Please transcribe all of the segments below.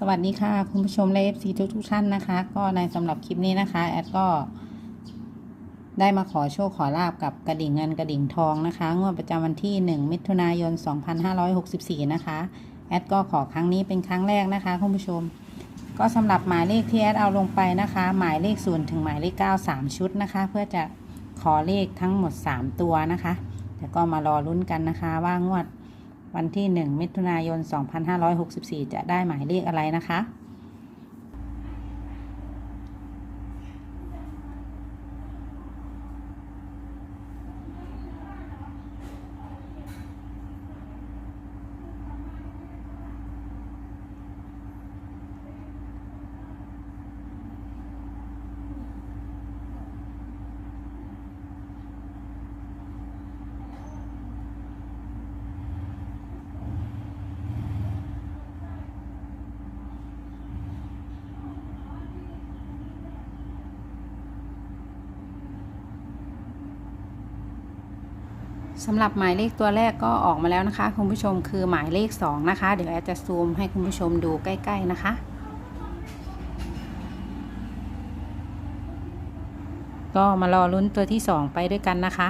สวัสดีค่ะ คุณผู้ชมและเอฟซีทุกทุกท่านนะคะ ก็ในสำหรับคลิปนี้นะคะ แอดก็ ได้มาขอโชคขอลาบกับกระดิ่งเงินกระดิ่งทองนะคะงวดประจำวันที่ 1 มิถุนายน 2564 นะคะ แอดก็ขอครั้งนี้เป็นครั้งแรกนะคะ คุณผู้ชม ก็สำหรับหมายเลขที่แอดเอาลงไปนะคะ หมายเลข0ถึงหมายเลข 9 3 ชุดนะคะ เพื่อจะขอเลขทั้งหมด 3 ตัวนะคะแต่ก็มารอลุ้นกันนะคะว่างวด วันที่ 1 มิถุนายน 2564 จะได้หมายเลขอะไรนะคะ สำหรับหมายเลขตัวแรกก็ออกมาแล้วนะคะ คุณผู้ชมคือหมายเลข 2 นะคะ เดี๋ยวแอดจะซูมให้คุณผู้ชมดูใกล้ ๆ นะคะ ก็มารอลุ้นตัวที่ 2 ไปด้วยกันนะคะ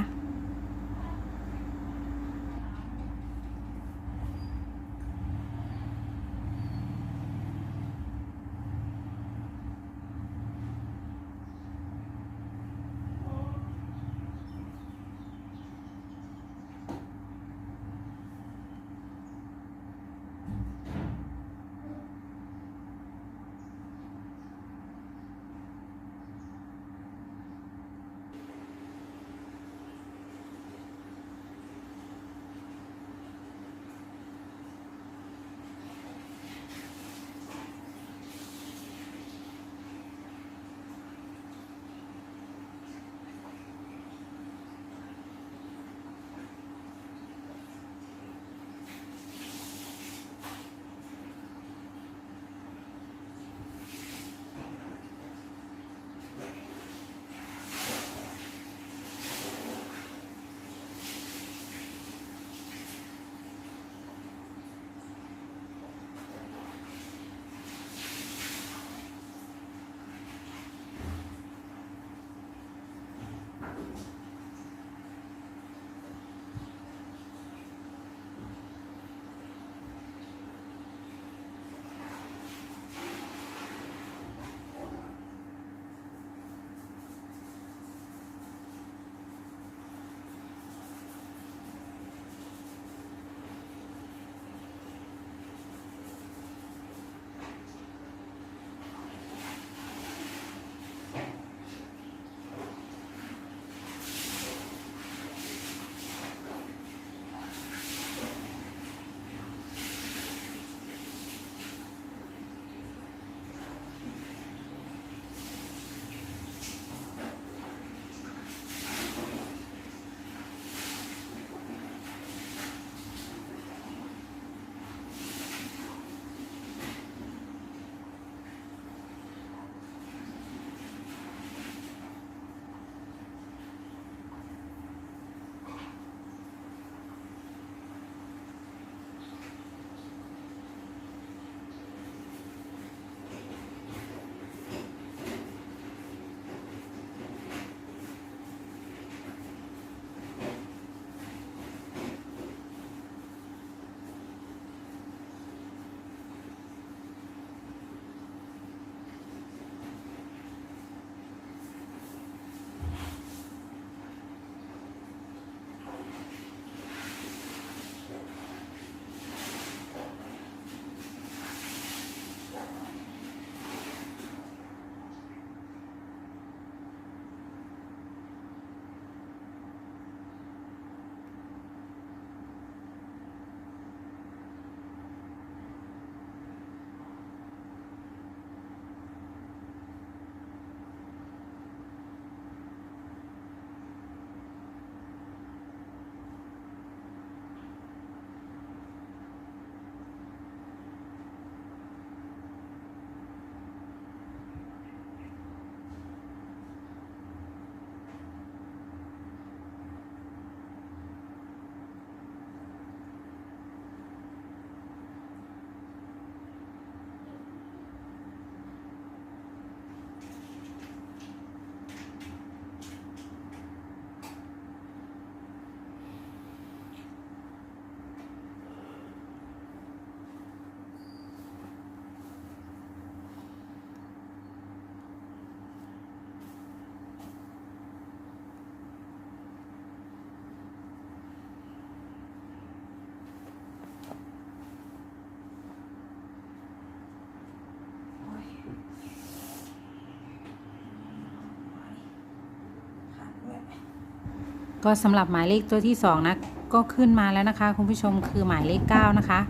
ก็สำหรับหมายเลขตัวที่2นะก็ขึ้นมาแล้วนะคะ คุณผู้ชมคือหมายเลข 9 นะคะ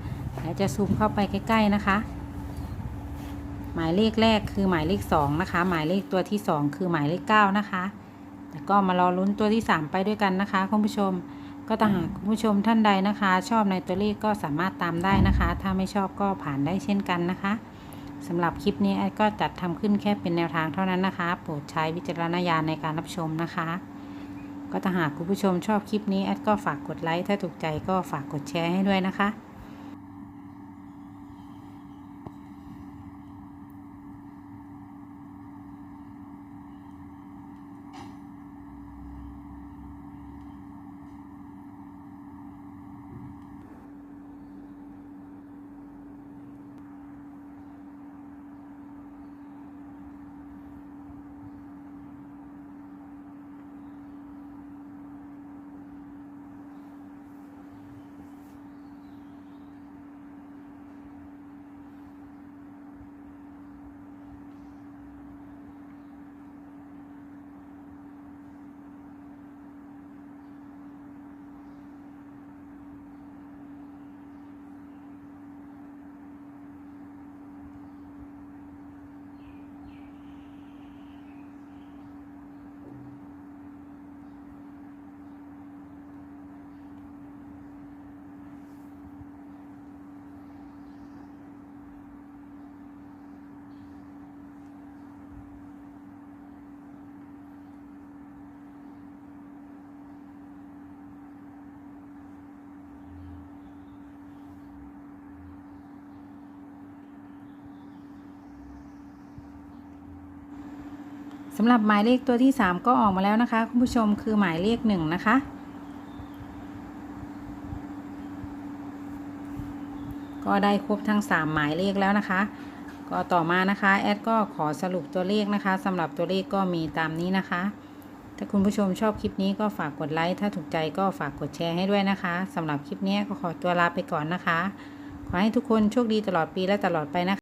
เดี๋ยวจะซูมเข้าไปใกล้ ๆนะคะ หมายเลขแรกคือหมายเลข 2 นะคะ หมายเลขตัวที่ 2 คือหมายเลข 9 นะคะแล้วก็มารอลุ้นตัวที่ 3 ไปด้วยกันนะคะคุณผู้ชมก็ถ้าหากคุณผู้ชมท่านใดนะคะ ชอบในตัวเลขก็สามารถตามได้นะคะ ถ้าไม่ชอบก็ผ่านได้เช่นกันนะคะสำหรับคลิปนี้ก็จัดทำขึ้นแค่เป็นแนวทางเท่านั้นนะคะ โปรดใช้วิจารณญาณในการรับชมนะคะ ก็ถ้าหากคุณผู้ชมชอบคลิปนี้แอดก็ฝากกดไลค์ถ้าถูกใจก็ฝากกดแชร์ให้ด้วยนะคะ สำหรับหมายเลขตัวที่ 3 ก็ออกมาแล้วนะคะ คุณผู้ชมคือหมายเลข 1 นะคะ ก็ได้ครบทั้ง 3 หมายเลขแล้วนะคะ ก็ต่อมานะคะแอดก็ขอสรุปตัวเลขนะคะสำหรับตัวเลขก็มีตามนี้นะคะ ถ้าคุณผู้ชมชอบคลิปนี้ก็ฝากกดไลค์ถ้าถูกใจก็ฝากกดแชร์ให้ด้วยนะคะสำหรับคลิปนี้ก็ขอตัวลาไปก่อนนะคะ ขอให้ทุกคนโชคดีตลอดปีและตลอดไปนะคะ